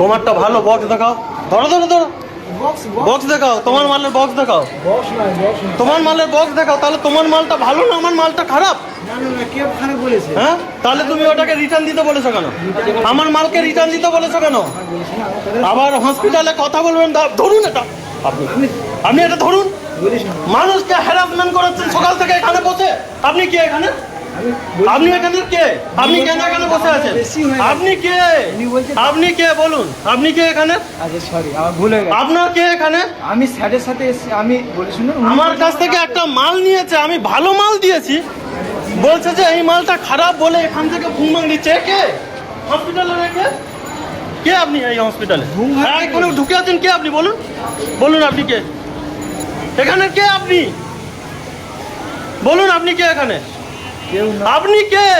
তোমারটা ভালো বক্স দেখাও। ধরো ধরো ধরো। বক্স বক্স দেখাও তোমার মালের বক্স দেখাও। তোমার মালের বক্স দেখাও তাহলে তোমার মালটা ভালো না আমার মালটা খারাপ? না না না কে খারাপ বলেছে? হ্যাঁ? তাহলে তুমি ওটাকে রিটার্ন দিতে বলেছ কেন? আমার মালকে রিটার্ন দিতে বলেছ কেন? আবার হসপিটালে কথা বলবেন ধরুন এটা। আপনি আমি আপনি এটা ধরুন। মানুষকে হ্যারাসমেন্ট করাচ্ছেন সকাল থেকে এখানে বসে। আপনি কে এখানে? আপনি এখানে কে? আপনি কেন এখানে বসে আছেন। আপনি কে? আপনি কে? বলুন। আপনি কে এখানে? আচ্ছা সরি আমার ভুল হয়ে গেছে। আপনার কে এখানে? আমি স্যারের সাথে এসেছি আমি বলি শুনুন আমার কাছ থেকে একটা মাল নিয়েছে আমি ভালো মাল দিয়েছি। বলছে যে এই মালটা খারাপ বলে এখান থেকে ভুমভাং দিচ্ছে কে? হসপিটালে রেখে কে? আপনি এই হসপিটালে? হ্যাঁ এখানে ঢুকে আছেন কে আপনি? বলুন। বলুন আপনি কে? এখানে কে আপনি? বলুন আপনি কে এখানে? আপনি কে?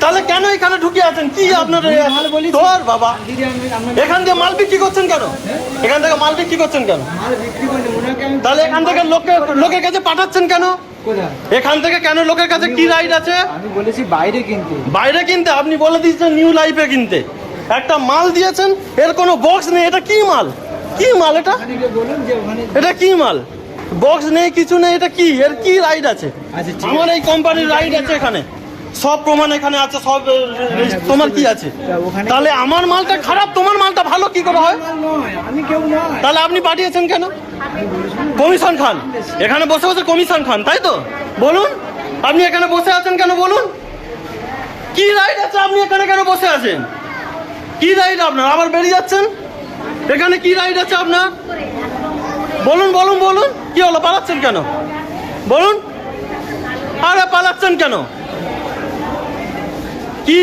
তাহলে কেন এখানে ঢুকে আছেন? কি আপনার তোর বাবা এখান থেকে মাল বিক্রি করছেন কেন? এখান থেকে মাল বিক্রি করছেন কেন? তাহলে এখান থেকে লোকে লোকের কাছে পাঠাচ্ছেন কেন? এখান থেকে কেন লোকের কাছে কি রাইট আছে? আমি বলেছি বাইরে কিনতে। বাইরে কিনতে? আপনি বলে দিয়েছেন নিউ লাইফে কিনতে। একটা মাল দিয়েছেন এর কোনো বক্স নেই। এটা কি মাল? কি মাল এটা? এটা কি মাল? বক্স নেই কিছু নেই এটা কি? এর কি রাইড আছে? আচ্ছা আমার এই কোম্পানির রাইড আছে এখানে। সব প্রমাণ এখানে আছে সব এ, এ, তোমার কি আছে? তাহলে আমার মালটা খারাপ তোমার মালটা ভালো কি করে হয়? তাহলে আপনি পাঠিয়েছেন কেন? কমিশন খান। এখানে বসে বসে কমিশন খান তাই তো? বলুন আপনি এখানে বসে আছেন কেন বলুন? কি রাইড আছে আপনি এখানে কেন বসে আছেন? কি রাইড আপনার? আবার বেরিয়ে যাচ্ছেন? এখানে কি রাইড আছে আপনার? বলুন বলুন বলুন। কি হলো পালাচ্ছেন কেন? বলুন। আরে পালাচ্ছেন কেন? কি?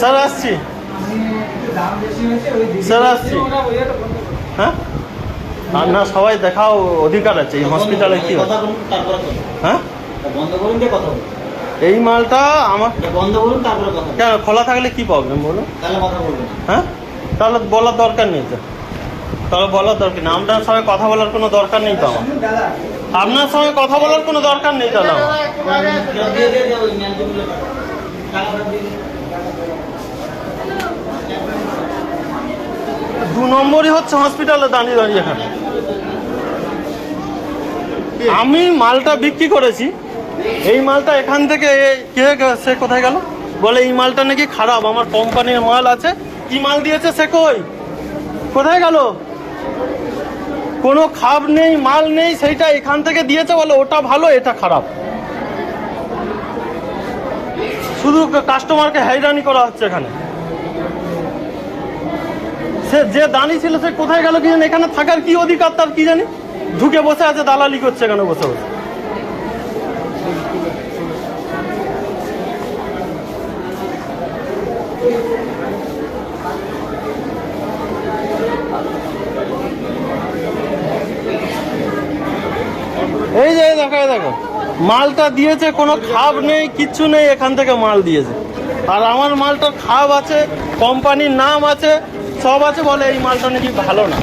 স্যার আসছি। স্যার আসছি। হ্যাঁ? আর না সবাই দেখাও অধিকার আছে এই হসপিটালে কি হ্যাঁ? বন্ধ করুন কথা এই মালটা আমার বন্ধ করুন তারপরে কথা বলুন কেন খোলা থাকলে কি প্রবলেম বলুন? তাহলে কথা বলবেন হ্যাঁ? তাহলে বলার দরকার নেই তো। তাহলে বলার দরকার নেই। আপনার সঙ্গে কথা বলার কোনো দরকার নেই তো আমার। আপনার সঙ্গে কথা বলার কোনো দরকার নেই তাহলে আমার। দু নম্বরই হচ্ছে হসপিটালে দাঁড়িয়ে দাঁড়িয়ে এখানে। আমি মালটা বিক্রি করেছি। এই মালটা এখান থেকে কে সে কোথায় গেল? বলে, এই মালটা নাকি খারাপ, আমার কোম্পানির মাল আছে। কি মাল দিয়েছে সে কই? কোথায় গেল? কোনো খাপ নেই, মাল নেই, সেইটা এখান থেকে দিয়েছে। বলে, ওটা ভালো, এটা খারাপ। শুধু কাস্টমারকে হ্যাইরানি করা হচ্ছে এখানে। সে যে দাঁড়িয়ে ছিল, সে কোথায় গেল কি জানি? এখানে থাকার কি অধিকার তার কি জানি? ঢুকে বসে আছে, দালালি করছে এখানে বসে বসে। এই যে দেখো দেখো। মালটা দিয়েছে, কোনো খাব নেই, কিচ্ছু নেই, এখান থেকে মাল দিয়েছে। আর আমার মালটার খাব আছে, কোম্পানির নাম আছে, সব আছে, বলে এই মালটা নাকি ভালো না।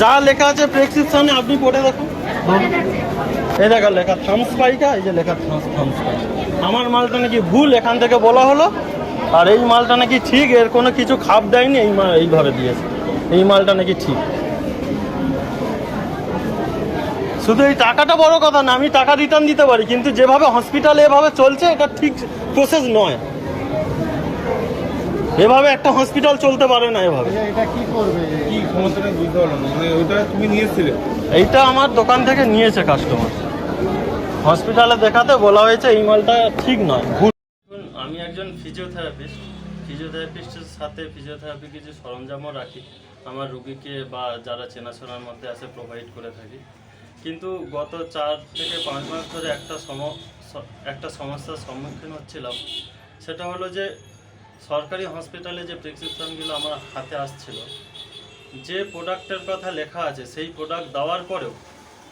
যা লেখা আছে প্রেসক্রিপশনে, আপনি পড়ে দেখুন এই দেখা, লেখা থামস পাইকা, এই যে লেখা থামস থামস আমার মালটা নাকি ভুল, এখান থেকে বলা হলো। আর এই মালটা নাকি ঠিক এর কোনো কিছু খাপ দেয়নি এই মাল এই ঘরে দিয়েছে। এই মালটা নাকি ঠিক। শুধু এই টাকাটা বড় কথা না আমি টাকা রিটার্ন দিতে পারি কিন্তু যেভাবে হসপিটালে এভাবে চলছে এটা ঠিক প্রসেস নয়। এভাবে একটা হসপিটাল চলতে পারে না এভাবে। এটা কি করবে? কি সমস্যাটা বুঝতে পারলাম মানে ওইটা তুমি নিয়ে এইটা আমার দোকান থেকে নিয়েছে কাস্টমার হসপিটালে দেখাতে বলা হয়েছে এই মালটা ঠিক নয়। ফিজিওথেরাপিস্ট ফিজিওথেরাপিস্টের সাথে ফিজিওথেরাপি কিছু সরঞ্জামও রাখি, আমার রুগীকে বা যারা চেনাশোনার মধ্যে আসে প্রোভাইড করে থাকি। কিন্তু গত চার থেকে পাঁচ মাস ধরে একটা সম, একটা সমস্যার সম্মুখীন হচ্ছিলাম। সেটা হলো যে, সরকারি হসপিটালে যে প্রেসক্রিপশনগুলো আমার হাতে আসছিল, যে প্রোডাক্টের কথা লেখা আছে, সেই প্রোডাক্ট দেওয়ার পরেও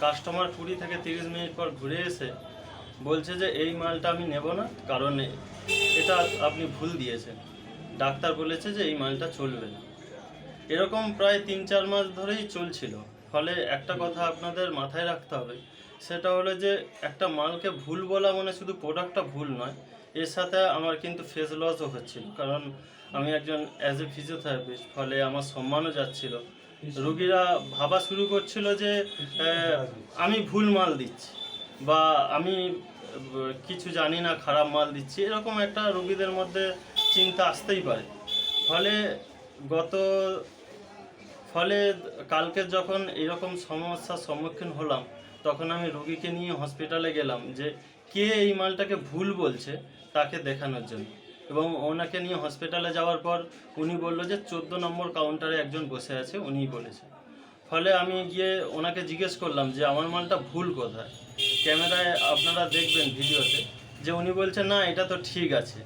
কাস্টমার কুড়ি থেকে তিরিশ মিনিট পর ঘুরে এসে বলছে যে, এই মালটা আমি নেব না, কারণ এটা আপনি ভুল দিয়েছেন। ডাক্তার বলেছে যে এই মালটা চলবে না। এরকম প্রায় তিন চার মাস ধরেই চলছিল। ফলে একটা কথা আপনাদের মাথায় রাখতে হবে, সেটা হলো যে একটা মালকে ভুল বলা মানে শুধু প্রোডাক্টটা ভুল নয়, এর সাথে আমার কিন্তু ফেস লসও হচ্ছিল। কারণ আমি একজন অ্যাজ এ ফিজিওথেরাপিস্ট ফলে আমার সম্মানও যাচ্ছিল। রুগীরা ভাবা শুরু করছিল যে আমি ভুল মাল দিচ্ছি বা আমি কিছু জানি না, খারাপ মাল দিচ্ছি। এরকম একটা রুগীদের মধ্যে চিন্তা আসতেই পারে। ফলে গত, ফলে কালকে যখন এরকম সমস্যার সম্মুখীন হলাম, তখন আমি রোগীকে নিয়ে হসপিটালে গেলাম যে, কে এই মালটাকে ভুল বলছে তাকে দেখানোর জন্য। এবং ওনাকে নিয়ে হসপিটালে যাওয়ার পর উনি বলল যে, চোদ্দ নম্বর কাউন্টারে একজন বসে আছে। উনিই বলেছে। ফলে আমি গিয়ে ওনাকে জিজ্ঞেস করলাম যে, আমার মালটা ভুল কোথায়? ক্যামেরায় আপনারা দেখবেন ভিডিওতে, যে উনি বলছে, না, এটা তো ঠিক আছে।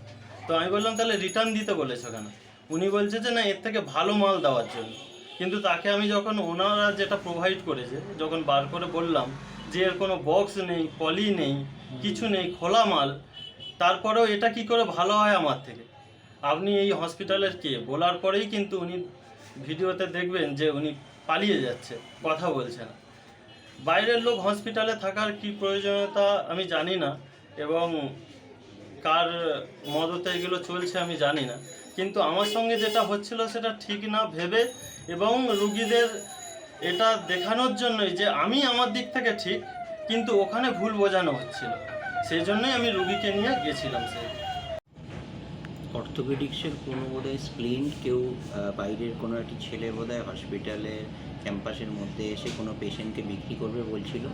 তো আমি বললাম, তাহলে রিটার্ন দিতে বলেছ কেন? উনি বলছে যে, না, এর থেকে ভালো মাল দেওয়ার জন্য। কিন্তু তাকে আমি যখন ওনারা যেটা প্রোভাইড করেছে, যখন বার করে বললাম যে, এর কোনো বক্স নেই, পলি নেই, কিছু নেই, খোলা মাল, তারপরেও এটা কি করে ভালো হয় আমার থেকে? আপনি এই হসপিটালের কে? বলার পরেই কিন্তু উনি ভিডিওতে দেখবেন যে, উনি পালিয়ে যাচ্ছে, কথা বলছে না। বাইরের লোক হসপিটালে থাকার কি প্রয়োজনীয়তা আমি জানি না এবং কার মদতে এগুলো চলছে আমি জানি না। কিন্তু আমার সঙ্গে যেটা হচ্ছিল সেটা ঠিক না ভেবে এবং রুগীদের এটা দেখানোর জন্যই যে আমি আমার দিক থেকে ঠিক, কিন্তু ওখানে ভুল বোঝানো হচ্ছিল। সেই জন্যই আমি রুগীকে নিয়ে গেছিলাম সেই। অর্থোপেডিক্সের কোনো বোধহয় স্প্লিন, কেউ বাইরের কোনো একটি ছেলে বোধহয় হসপিটালের ক্যাম্পাসের মধ্যে এসে কোনো পেশেন্টকে বিক্রি করবে বলছিল,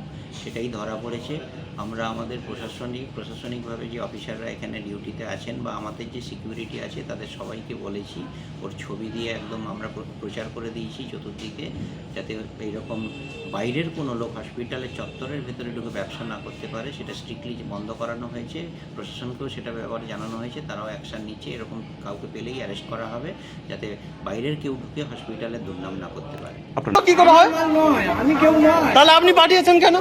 সেটাই ধরা পড়েছে। আমরা আমাদের প্রশাসনিক, প্রশাসনিকভাবে যে অফিসাররা এখানে ডিউটিতে আছেন বা আমাদের যে সিকিউরিটি আছে, তাদের সবাইকে বলেছি, ওর ছবি দিয়ে একদম আমরা প্র- প্রচার করে দিয়েছি চতুর্দিকে, যাতে এইরকম বাইরের কোনো লোক হসপিটালের চত্বরের ভেতরে ঢুকে ব্যবসা না করতে পারে, সেটা স্ট্রিক্টলি বন্ধ করানো হয়েছে। প্রশাসনকেও সেটা ব্যাপারে জানানো হয়েছে, তারাও অ্যাকশন নিচ্ছে, এরকম কাউকে পেলেই অ্যারেস্ট করা হবে, যাতে বাইরের কেউ ঢুকে হসপিটালের দুর্নাম না করতে পারে। কি করে হয়? তাহলে আপনি পাঠিয়েছেন কেন?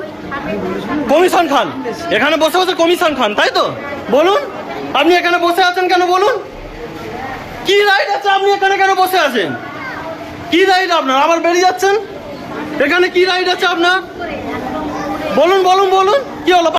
কমিশন খান। এখানে বসে বসে কমিশন খান তাই তো? বলুন আপনি এখানে বসে আছেন কেন বলুন? কি রাইট আছে আপনি এখানে কেন বসে আছেন? কি রাইট আপনার? আবার বেরিয়ে যাচ্ছেন? এখানে কি রাইট আছে আপনার? বলুন বলুন বলুন কি হলো?